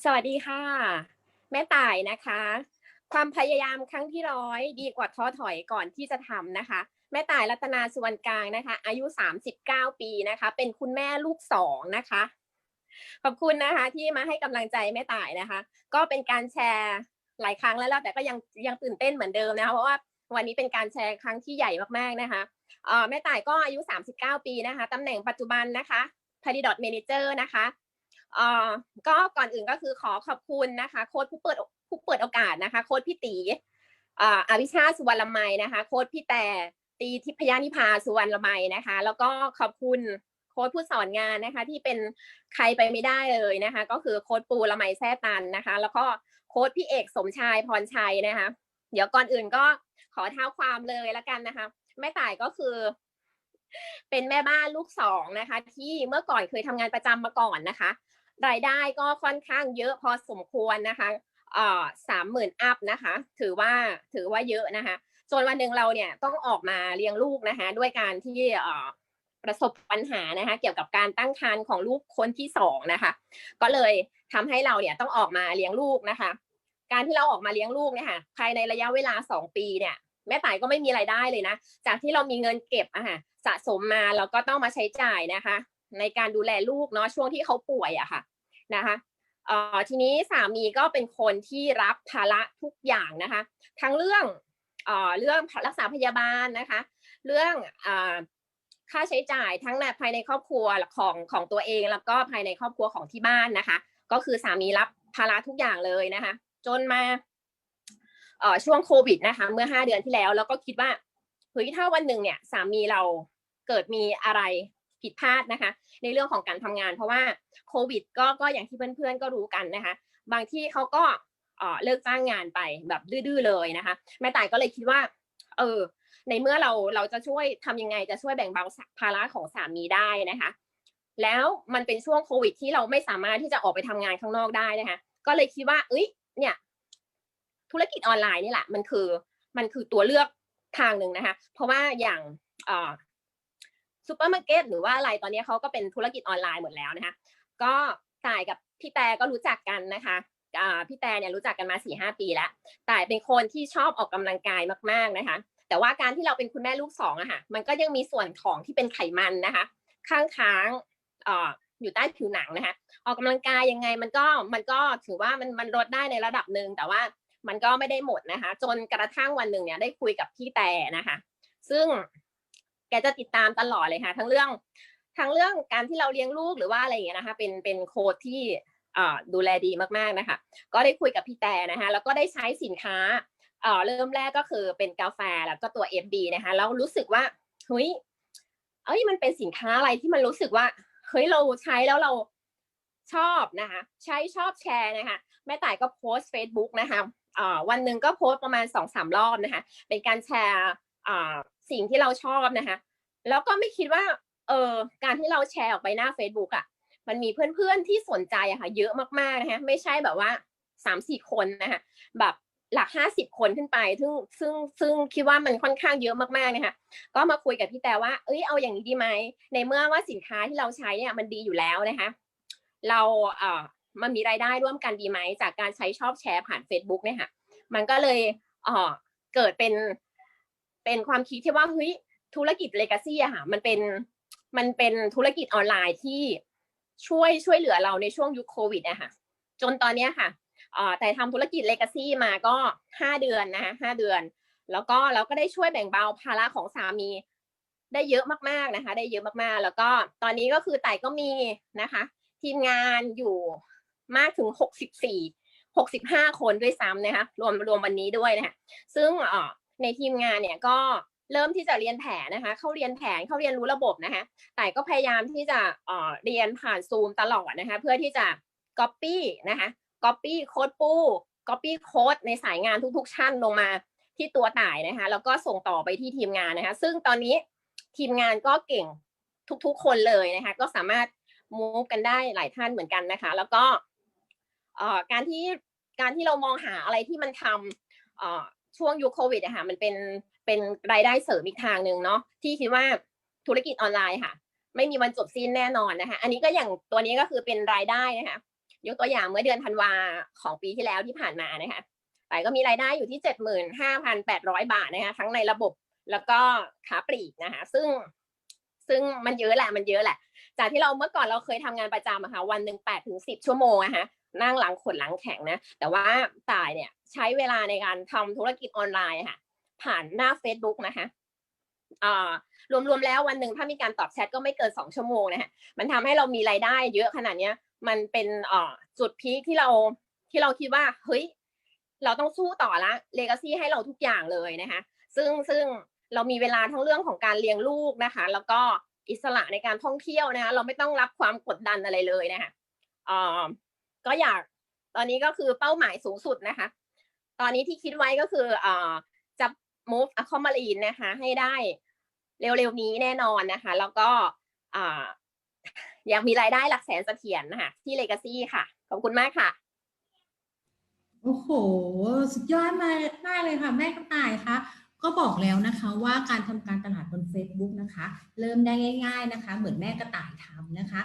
สวัสดีค่ะ แม่ต่ายนะคะ ความพยายามครั้งที่ร้อยดีกว่าท้อถอยก่อนที่จะทำนะคะ แม่ต่ายรัตนาสุวรรณกลางนะคะ อายุ 39 ปีนะคะ เป็นคุณแม่ลูกสองนะคะ ขอบคุณนะคะที่มาให้กำลังใจแม่ต่ายนะคะ ก็เป็นการแชร์หลายครั้งแล้วแต่ก็ยังยังตื่นเต้นเหมือนเดิมนะคะเพราะว่าวันนี้เป็นการแชร์ครั้งที่ใหญ่มากๆนะคะแม่ต่ายก็อายุ 39 ปีนะคะตำแหน่งปัจจุบันนะคะพาริดอทเมนเจอร์นะคะ เอ่อก็ก่อนอื่นก็คือขอขอบคุณนะคะ โค้ดผู้เปิดผู้เปิดโอกาสนะคะ โค้ดพี่ตีอ่าอภิชาติสุวรรณละไมนะคะ โค้ดพี่แต่ตีทิพยานิพาสุวรรณละไมนะคะ แล้วก็ขอบคุณโค้ดผู้สอนงานนะคะ ที่เป็นใครไปไม่ได้เลยนะคะ ก็คือโค้ดปูละไมแซ่ตันนะคะ แล้วก็โค้ดพี่เอกสมชายพรชัยนะคะ เดี๋ยวก่อนอื่นก็ขอเท้าความเลยล้วกันนะคะแม่ต่ายก็คือ เป็นแม่บ้านลูกสองนะคะ ที่เมื่อก่อนเคยทำงานประจำมาก่อนนะคะ รายได้ก็ค่อนข้างเยอะพอสมควรนะคะสามหมื่นอัพนะคะ ถือว่าถือว่าเยอะนะคะจนวันหนึ่งเราเนี่ยต้องออกมาเลี้ยงลูกนะคะ ด้วยการที่ประสบปัญหานะคะ เกี่ยวกับการตั้งครรภ์ของลูกคนที่สองนะคะ ก็เลยทำให้เราเนี่ยต้องออกมาเลี้ยงลูกนะคะ การที่เราออกมาเลี้ยงลูกเนี่ยค่ะภายในระยะเวลาสองปีเนี่ยแม่ต่ายก็ไม่มีรายได้เลยนะ จากที่เรามีเงินเก็บอะค่ะสะสมมาเราก็ต้องมาใช้จ่ายนะคะ ในการดูแลลูกเนาะช่วงที่เขาป่วยอะค่ะ นะคะทีนี้สามีก็เป็นคนที่รับภาระทุกอย่างนะคะ ทั้งเรื่องเรื่องรักษาพยาบาลนะคะ เรื่องค่าใช้จ่ายทั้งในภายในครอบครัวของของตัวเอง แล้วก็ภายในครอบครัวของที่บ้านนะคะ ก็คือสามีรับภาระทุกอย่างเลยนะคะ จนมาช่วงโควิดนะคะเมื่อห้าเดือนที่แล้ว แล้วก็คิดว่าเฮ้ยถ้าวันหนึ่งเนี่ยสามีเราเกิดมีอะไร ผิดพลาดนะคะ ในเรื่องของการทำงาน เพราะว่าโควิดก็ก็อย่างที่เพื่อนๆก็รู้กันนะคะ บางที่เขาก็เลิกจ้างงานไปแบบดื้อๆเลยนะคะ แม่ต่ายก็เลยคิดว่า เออ ในเมื่อเราเราจะช่วยทำยังไงจะช่วยแบ่งเบาภาระของสามีได้นะคะ แล้วมันเป็นช่วงโควิดที่เราไม่สามารถที่จะออกไปทำงานข้างนอกได้นะคะ ก็เลยคิดว่า เอ้ย เนี่ย ธุรกิจออนไลน์นี่แหละ มันคือมันคือตัวเลือกทางหนึ่งนะคะ เพราะว่าอย่างอ ซูเปอร์มาร์เก็ตหรือว่าอะไรตอนนี้เขาก็เป็นธุรกิจออนไลน์หมดแล้วนะคะก็ต่ายกับพี่แต่ก็รู้จักกันนะคะพี่แต่เนี่ยรู้จักกันมาสี่ห้าปีแล้วต่ายเป็นคนที่ชอบออกกำลังกายมากๆนะคะ แต่ว่าการที่เราเป็นคุณแม่ลูกสองอะค่ะมันก็ยังมีส่วนของที่เป็นไขมันนะคะ ข้างค้างอยู่ใต้ผิวหนังนะคะ ออกกำลังกายยังไงมันก็มันก็ถือว่ามันมันลดได้ในระดับหนึ่งแต่ว่ามันก็ไม่ได้หมดนะคะ จนกระทั่งวันหนึ่งเนี่ยได้คุยกับพี่แต่นะคะ ซึ่ง แกจะติดตามตลอดเลยค่ะ ทั้งเรื่องทั้งเรื่องการที่เราเลี้ยงลูกหรือว่าอะไรอย่างเงี้ยนะคะ เป็นเป็นโค้ดที่ดูแลดีมากๆนะคะ ก็ได้คุยกับพี่แต่นะคะ แล้วก็ได้ใช้สินค้าเอ่อเริ่มแรกก็คือเป็นกาแฟแล้วก็ตัว FB นะคะ แล้วรู้สึกว่าเฮ้ยเอ้ยมันเป็นสินค้าอะไรที่มันรู้สึกว่าเฮ้ยเราใช้แล้วเราชอบนะคะ ใช้ชอบแชร์นะคะ แม่ต่ายก็โพสต์ Facebook นะคะอ่าวันหนึ่งก็โพสต์ประมาณสองสามรอบนะคะ เป็นการแชร์อ่ สิ่งที่เราชอบนะคะ แล้วก็ไม่คิดว่าเออการที่เราแชร์ออกไปหน้า Facebook อะ มันมีเพื่อนๆที่สนใจอะค่ะ เยอะมากๆนะคะไม่ใช่แบบว่าสามสี่คนนะคะแบบหลักห้าสิบคนขึ้นไป ซึ่งซึ่งซึ่งคิดว่ามันค่อนข้างเยอะมากๆนะคะก็มาคุยกับพี่แต่ว่า เอ้ยเอาอย่างนี้ดีไหมในเมื่อว่าสินค้าที่เราใช้เนี่ยมันดีอยู่แล้วนะคะ เราเอ่อมันมีรายได้ร่วมกันดีไหมจากการใช้ชอบแชร์ผ่าน Facebook เนี่ยค่ะ มันก็เลยเอ่อเกิดเป็น เป็นความคิดที่ว่าเฮ้ยธุรกิจเลกาซี่อะค่ะมันเป็นมันเป็นธุรกิจออนไลน์ที่ช่วยช่วยเหลือเราในช่วงยุคโควิดอะค่ะจนตอนเนี้ยค่ะแต่ทำธุรกิจเลกาซี่มาก็ห้าเดือนนะคะห้าเดือน แล้วก็เราก็ได้ช่วยแบ่งเบาภาระของสามี ได้เยอะมากๆนะคะ ได้เยอะมากๆ แล้วก็ตอนนี้ก็คือไต่ก็มีนะคะ ทีมงานอยู่มากถึงหกสิบสี่หกสิบห้าคนด้วยซ้ำนะคะรวมรวมวันนี้ด้วยนะคะซึ่งอ่อ ในทีมงานเนี่ยก็เริ่มที่จะเรียนแผนนะคะ เข้าเรียนแผนเข้าเรียนรู้ระบบนะคะ แต่ก็พยายามที่จะเอ่อเรียนผ่านซูมตลอดนะคะ เพื่อที่จะ copy นะคะ copy โค้ดปู copy โค้ดในสายงานทุกๆชั้นลงมาที่ตัวต่ายนะคะ แล้วก็ส่งต่อไปที่ทีมงานนะคะ ซึ่งตอนนี้ทีมงานก็เก่งทุกๆคนเลยนะคะ ก็สามารถ move กันได้หลายท่านเหมือนกันนะคะ แล้วก็การที่การที่เรามองหาอะไรที่มันทำ ช่วงยุคโควิดอะค่ะมันเป็นเป็นรายได้เสริมอีกทางหนึ่งเนาะที่คิดว่าธุรกิจออนไลน์ค่ะ ไม่มีวันจบสิ้นแน่นอนนะคะ อันนี้ก็อย่างตัวนี้ก็คือเป็นรายได้นะคะยกตัวอย่างเมื่อเดือนธันวาของปีที่แล้วที่ผ่านมานะคะต่ายก็มีรายได้อยู่ที่เจ็ดหมื่นห้าพันแปดร้อยบาทนะคะทั้งในระบบแล้วก็ขาปลีกนะคะ ซึ่งซึ่งมันเยอะแหละมันเยอะแหละ จากที่เราเมื่อก่อนเราเคยทำงานประจำอะค่ะวันหนึ่งแปดถึงสิบชั่วโมงอะฮะ นั่งหลังขดหลังแข็งนะ แต่ว่าตายเนี่ยใช้เวลาในการทำธุรกิจออนไลน์ค่ะ ผ่านหน้า Facebook นะคะอ่ารวมๆแล้ววันหนึ่งถ้ามีการตอบแชทก็ไม่เกินสองชั่วโมงนะคะมันทำให้เรามีรายได้เยอะขนาดเนี้ย มันเป็นอ่อจุดพีคที่เราที่เราคิดว่าเฮ้ยเราต้องสู้ต่อละเลกาซี่ให้เราทุกอย่างเลยนะคะ ซึ่งซึ่งเรามีเวลาทั้งเรื่องของการเลี้ยงลูกนะคะ แล้วก็อิสระในการท่องเที่ยวนะคะ เราไม่ต้องรับความกดดันอะไรเลยนะคะเอ่อ ก็อยากตอนนี้ก็คือเป้าหมายสูงสุดนะคะ ตอนนี้ที่คิดไว้ก็คือเอ่อจะ move a c o m a r i n นะคะ ให้ได้เร็วๆนี้แน่นอนนะคะ แล้วก็อ่าอยากมีรายได้หลักแสนเสถียรนะคะที่ Legacy ค่ะ ขอบคุณมากค่ะ โอ้โห สุดยอดมากมากเลยค่ะ แม่กระต่ายคะก็บอกแล้วนะคะว่าการทำการตลาดบน Facebook นะคะ เริ่มได้ง่าย ๆนะคะ เหมือนแม่กระต่ายทำนะคะ